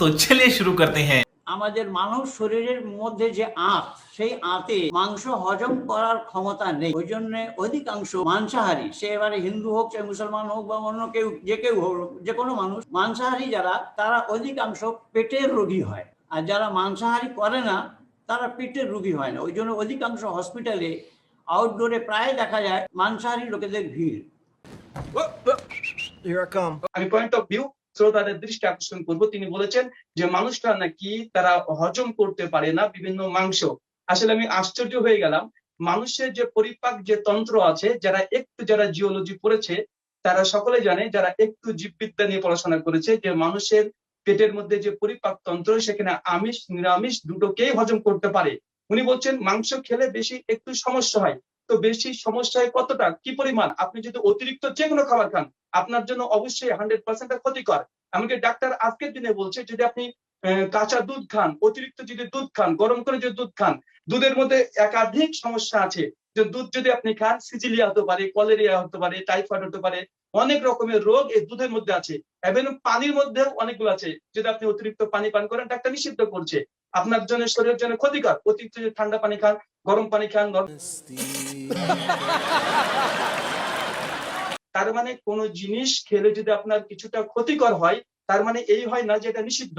तो चलिए शुरू करते हैं আমাদের মানব শরীরের মধ্যে যে আঁত সেই আঁতে মাংস হজম করার ক্ষমতা নেই ওই জন্য অধিকাংশ মাংসাহারী সে এবারে হিন্দু হোক চাই মুসলমান হোক বা অন্য কেউ যে কেউ হোক যে কোনো মানুষ মাংসাহারী যারা তারা অধিকাংশ পেটের রোগী হয় আর যারা মাংসাহারী করে না তারা পেটের রোগী হয় না ওই জন্য অধিকাংশ হসপিটালে আউটডোরে প্রায় দেখা যায় মাংসাহারী লোকেদের ভিড় Here I come. আমি পয়েন্ট অফ ভিউ শ্রোতাদের দৃষ্টি আকর্ষণ করব। তিনি বলেছেন যে, মানুষরা নাকি তারা হজম করতে পারে না বিভিন্ন মাংস। আসলে আমি আশ্চর্য হয়ে গেলাম। মানুষের যে পরিপাক যে তন্ত্র আছে, যারা একটু যারা জিওলজি পড়েছে, তারা সকলে জানে, যারা একটু জীববিদ্যা নিয়ে পড়াশোনা করেছে, যে মানুষের পেটের মধ্যে যে পরিপাক তন্ত্র, সেখানে আমিষ, নিরামিষ দুটোকেই হজম করতে পারে। উনি বলছেন, মাংস খেলে বেশি একটু সমস্যা হয়। তো বেশি সমস্যা হয় কতটা? কি পরিমাণ? আপনি যদি অতিরিক্ত যে কোনো খাবার খান, আপনার জন্য অবশ্যই হান্ড্রেড পার্সেন্ট ক্ষতিকর। এমনকি ডাক্তার আজকের দিনে বলছে, যদি আপনি কাঁচা দুধ খান, অতিরিক্ত যদি দুধ খান, গরম করে যদি দুধ খান, দুধের মধ্যে একাধিক সমস্যা আছে। যে দুধ যদি আপনি খান, সিজিলিয়া হতে পারে, কলেরিয়া হতে পারে, টাইফয়েড হতে পারে, অনেক রকমের রোগ এই দুধের মধ্যে আছে। এবং পানির মধ্যেও অনেকগুলো আছে। যদি আপনি অতিরিক্ত পানি পান করেন, ডাক্তার নিষিদ্ধ করছে। আপনার জন্য শরীরের জন্য ক্ষতিকর। অতিরিক্ত যদি ঠান্ডা পানি খান, গরম পানি খান তার মানে কোন জিনিস খেলে যদি আপনার কিছুটা ক্ষতিকর হয়, তার মানে এই হয় না যে এটা নিষিদ্ধ।